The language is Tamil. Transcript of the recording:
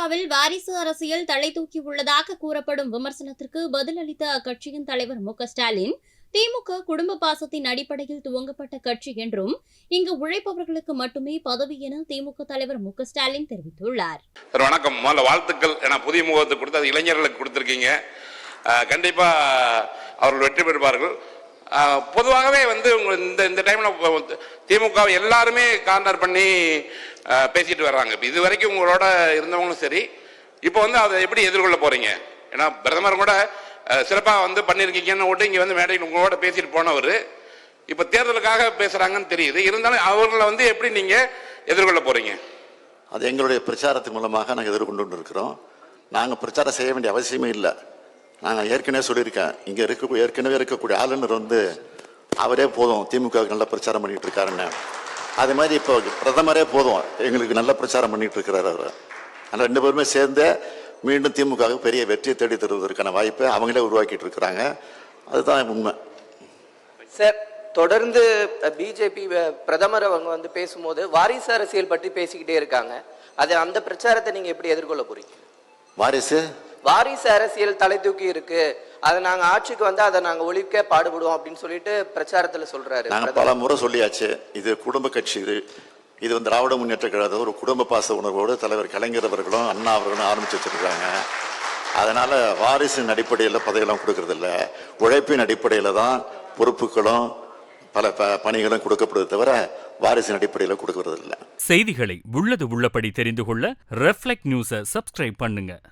திமுகவில் வாரிசு அரசியல் தலை தூக்கி உள்ளதாக கூறப்படும் விமர்சனத்திற்கு பதிலளித்த அக்கட்சியின் தலைவர் மு ஸ்டாலின் திமுக குடும்ப பாசத்தின் அடிப்படையில் துவங்கப்பட்ட கட்சி என்றும் இங்கு உழைப்பவர்களுக்கு மட்டுமே பதவி என திமுக தலைவர் மு ஸ்டாலின் தெரிவித்துள்ளார். வணக்கம். முதல்ல வாழ்த்துக்கள் ஏன்னா புதிய முகத்துக்கு கொடுத்து அது இளைஞர்களுக்கு கொடுத்துருக்கீங்க. கண்டிப்பா அவர்கள் வெற்றி பெறுவார்கள். பொதுவாகவே வந்து இந்த இந்த டைமில் திமுக எல்லாருமே கார்னர் பண்ணி பேசிட்டு வர்றாங்க. இது வரைக்கும் உங்களோட இருந்தவங்களும் சரி. இப்போ வந்து அதை எப்படி எதிர்கொள்ள போறீங்க? ஏன்னா பிரதமர் கூட சிறப்பாக வந்து பண்ணியிருக்கீங்கன்னு ஓட்டு இங்கே வந்து மேடையில் உங்களோட பேசிட்டு போனவர். இப்போ தேர்தலுக்காக பேசுறாங்கன்னு தெரியுது. இருந்தாலும் அவர்களை வந்து எப்படி நீங்க எதிர்கொள்ள போறீங்க? அது எங்களுடைய பிரச்சாரத்தின் மூலமாக நாங்கள் எதிர்கொண்டு இருக்கிறோம். நாங்கள் பிரச்சாரம் செய்ய வேண்டிய அவசியமே இல்லை. நாங்கள் ஏற்கனவே சொல்லியிருக்கேன். இங்கே இருக்க ஏற்கனவே இருக்கக்கூடிய ஆளுநர் வந்து அவரே போதும். திமுக நல்ல பிரச்சாரம் பண்ணிட்டு இருக்காருன்னு. அதே மாதிரி இப்போ பிரதமரே போதும். எங்களுக்கு நல்ல பிரச்சாரம் பண்ணிட்டு இருக்கிறாரு அவர். ஆனால் ரெண்டு பேருமே சேர்ந்து மீண்டும் திமுக பெரிய வெற்றியை தேடி தருவதற்கான வாய்ப்பை அவங்களே உருவாக்கிட்டு இருக்கிறாங்க. அதுதான் உண்மை. சார் தொடர்ந்து பிஜேபி பிரதமர் அவங்க வந்து பேசும்போது வாரிசு அரசியல் பற்றி பேசிக்கிட்டே இருக்காங்க. அது அந்த பிரச்சாரத்தை நீங்க எப்படி எதிர்கொள்ள போறீங்க? வாரிசு? வாரிசு அரசியல் தலை தூக்கி இருக்கு. அதை நாங்க ஆட்சிக்கு வந்து அதை நாங்க ஒழிக்க பாடுபடுவோம் அப்படின்னு சொல்லிட்டு பிரச்சாரத்துல சொல்றாரு நாங்கள் பல முறை சொல்லியாச்சு. இது குடும்ப கட்சி இது இது வந்து திராவிட முன்னேற்ற கழகத்தை ஒரு குடும்ப பாச உணர்வோடு தலைவர் கலைஞர் அவர்களும் அண்ணா அவர்களும் ஆரம்பிச்சு வச்சிருக்காங்க. அதனால வாரிசின் அடிப்படையில் பதவியெல்லாம் கொடுக்கறதில்ல உழைப்பின் அடிப்படையில் தான் பொறுப்புகளும் பல ப பணிகளும் கொடுக்கப்படுது தவிர வாரிசின் அடிப்படையில் கொடுக்கறதில்ல செய்திகளை உள்ளது உள்ளபடி தெரிந்து கொள்ள ரெஃப்ளெக்ட் நியூஸை சப்ஸ்கிரைப் பண்ணுங்க.